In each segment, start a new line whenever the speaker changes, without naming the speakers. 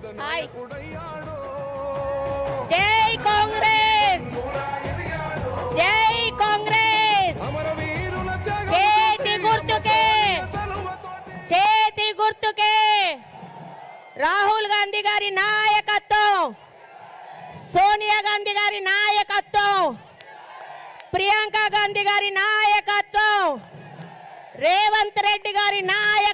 Hi జై కాంగ్రెస్. జై కాంగ్రెస్. చేతి గుర్తుకే. చేతి గుర్తుకే. రాహుల్ గాంధీ గారి నాయకత్వం. సోనియా గాంధీ గారి నాయకత్వం. ప్రియాంక గాంధీ గారి నాయకత్వం. రేవంత్ రెడ్డి గారి నాయకత్వం.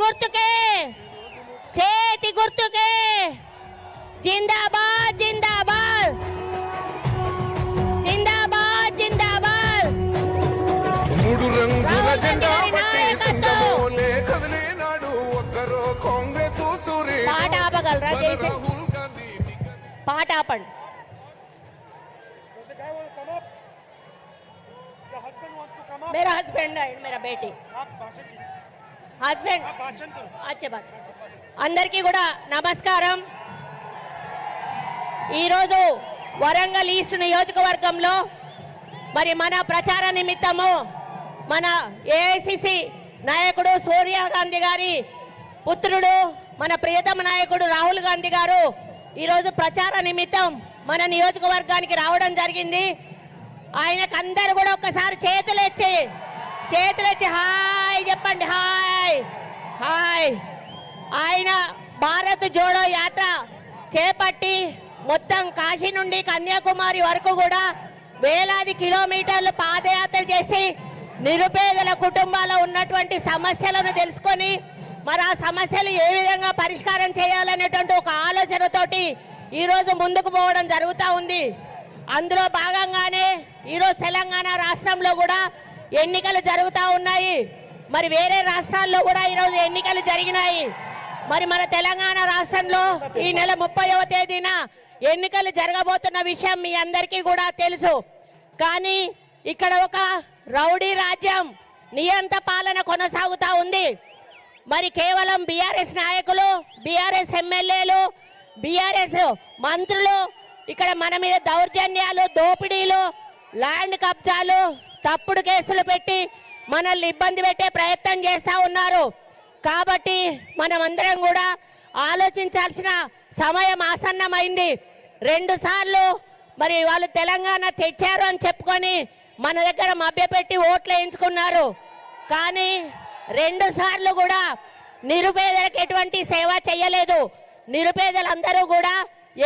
గుర్తుకే చేతి గుర్తుకే జిందాబాద్ జిందాబాద్ జిందాబాద్ జిందాబాద్
మూడు రంగుల
రాహుల్
జెండా
గాంధీ గారి
పట్టి
నాయకత్వం.
సింగమోలే కదిలినాడు ఒక్కరో కాంగ్రెస్ సూర్యుడు
పాట ఆపగలరా
మన
జయశ్రీ?
రాహుల్ గాంధీ
పాట ఆపండి
There's a guy who will come up. The husband wants to come up.
मेरा हस्बैंड है मेरा बेटी
आप भाषण कीजिए
హస్బెండ్. అచ్చేబాద్ అందరికీ కూడా నమస్కారం. ఈరోజు వరంగల్ ఈస్ట్ నియోజకవర్గంలో మరి మన ప్రచార నిమిత్తము మన ఏఐసిసి నాయకుడు సోనియా గాంధీ గారి పుత్రుడు మన ప్రియతమ నాయకుడు రాహుల్ గాంధీ గారు ఈరోజు ప్రచార నిమిత్తం మన నియోజకవర్గానికి రావడం జరిగింది. ఆయనకు అందరు కూడా ఒకసారి చేతులు ఇచ్చే చేతులొచ్చి హాయ్ చెప్పండి హాయ్. హాయ్. ఆయన భారత్ జోడో యాత్ర చేపట్టి మొత్తం కాశీ నుండి కన్యాకుమారి వరకు కూడా వేలాది కిలోమీటర్లు పాదయాత్ర చేసి నిరుపేదల కుటుంబాల్లో ఉన్నటువంటి సమస్యలను తెలుసుకొని మరి ఆ సమస్యలు ఏ విధంగా పరిష్కారం చేయాలనేటువంటి ఒక ఆలోచనతోటి ఈరోజు ముందుకు పోవడం జరుగుతూ ఉంది. అందులో భాగంగానే ఈరోజు తెలంగాణ రాష్ట్రంలో కూడా ఎన్నికలు జరుగుతూ ఉన్నాయి. మరి వేరే రాష్ట్రాల్లో కూడా ఈరోజు ఎన్నికలు జరిగినాయి. మరి మన తెలంగాణ రాష్ట్రంలో ఈ నెల ముప్పైవ తేదీన ఎన్నికలు జరగబోతున్న విషయం మీ అందరికీ కూడా తెలుసు. కానీ ఇక్కడ ఒక రౌడీ రాజ్యం నియంత పాలన కొనసాగుతూ ఉంది. మరి కేవలం బీఆర్ఎస్ నాయకులు బీఆర్ఎస్ ఎమ్మెల్యేలు బీఆర్ఎస్ మంత్రులు ఇక్కడ మన మీద దౌర్జన్యాలు దోపిడీలు ల్యాండ్ కబ్జాలు తప్పుడు కేసులు పెట్టి మనల్ని ఇబ్బంది పెట్టే ప్రయత్నం చేస్తూ ఉన్నారు. కాబట్టి మనమందరం కూడా ఆలోచించాల్సిన సమయం ఆసన్నమైంది. రెండు సార్లు మరి వాళ్ళు తెలంగాణ తెచ్చారు అని చెప్పుకొని మన దగ్గర మభ్యపెట్టి ఓట్లు వేయించుకున్నారు. కానీ రెండు సార్లు కూడా నిరుపేదలకు ఎటువంటి సేవ చేయలేదు. నిరుపేదలందరూ కూడా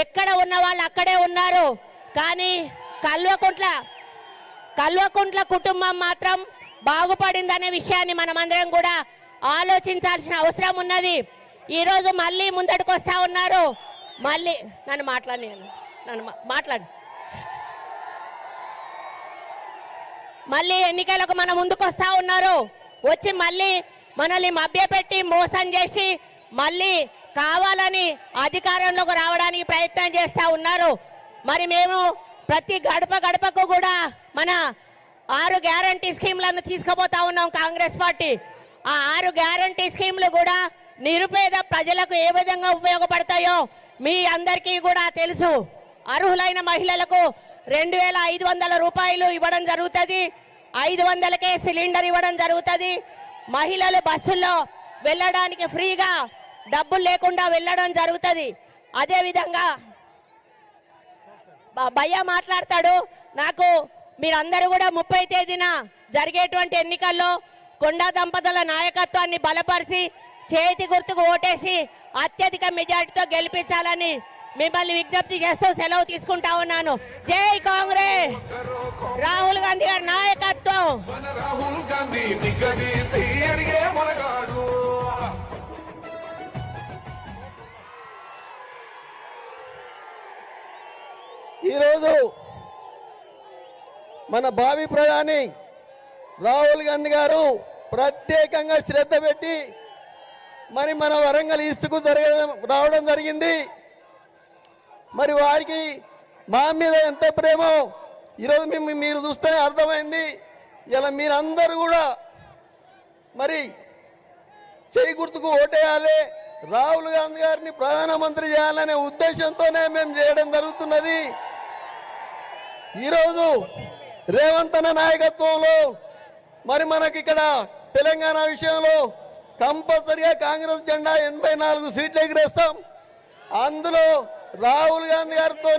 ఎక్కడ ఉన్న వాళ్ళు అక్కడే ఉన్నారు. కానీ కల్వకుంట్ల కల్వకుంట్ల కుటుంబం మాత్రం బాగుపడిందనే విషయాన్ని మనమందరం కూడా ఆలోచించాల్సిన అవసరం ఉన్నది. ఈరోజు మళ్ళీ ముందటికి వస్తా ఉన్నారు. మళ్ళీ నన్ను మాట్లాడి నన్ను మాట్లాడు. మళ్ళీ ఎన్నికలకు మన ముందుకు వస్తా ఉన్నారు. వచ్చి మళ్ళీ మనల్ని మభ్యపెట్టి మోసం చేసి మళ్ళీ కావాలని అధికారంలోకి రావడానికి ప్రయత్నం చేస్తూ ఉన్నారు. మరి మేము ప్రతి గడప గడపకు కూడా మన ఆరు గ్యారంటీ స్కీమ్లను తీసుకుపోతా ఉన్నాం కాంగ్రెస్ పార్టీ. ఆ ఆరు గ్యారంటీ స్కీమ్లు కూడా నిరుపేద ప్రజలకు ఏ విధంగా ఉపయోగపడతాయో మీ అందరికీ కూడా తెలుసు. అర్హులైన మహిళలకు రెండు వేల ఐదు వందల రూపాయలు ఇవ్వడం జరుగుతుంది. ఐదు వందలకే సిలిండర్ ఇవ్వడం జరుగుతుంది. మహిళలు బస్సుల్లో వెళ్ళడానికి ఫ్రీగా డబ్బులు లేకుండా వెళ్ళడం జరుగుతుంది. అదేవిధంగా భయ్య మాట్లాడతాడు. నాకు మీరందరూ కూడా ముప్పై తేదీన జరిగేటువంటి ఎన్నికల్లో కొండా దంపతుల నాయకత్వాన్ని బలపరిచి చేతి గుర్తుకు ఓటేసి అత్యధిక మెజార్టీతో గెలిపించాలని మిమ్మల్ని విజ్ఞప్తి చేస్తూ సెలవు తీసుకుంటా ఉన్నాను. జై కాంగ్రెస్! రాహుల్ గాంధీ గారి నాయకత్వం!
ఈరోజు మన భావి ప్రధాని రాహుల్ గాంధీ గారు ప్రత్యేకంగా శ్రద్ధ పెట్టి మరి మన వరంగల్ ఈస్ట్కు జరగడం రావడం జరిగింది. మరి వారికి మా మీద ఎంత ప్రేమో ఈరోజు మేము మీరు చూస్తేనే అర్థమైంది. ఇలా మీరందరూ కూడా మరి చేయి గుర్తుకు ఓటేయాలి రాహుల్ గాంధీ గారిని ప్రధానమంత్రి చేయాలనే ఉద్దేశంతోనే మేము చేయడం జరుగుతున్నది. ఈరోజు రేవంత్ అన్న నాయకత్వంలో మరి మనకి ఇక్కడ తెలంగాణ విషయంలో కంపల్సరిగా కాంగ్రెస్ జెండా ఎనభై నాలుగు సీట్లు ఎగిరేస్తాం. అందులో రాహుల్ గాంధీ గారితో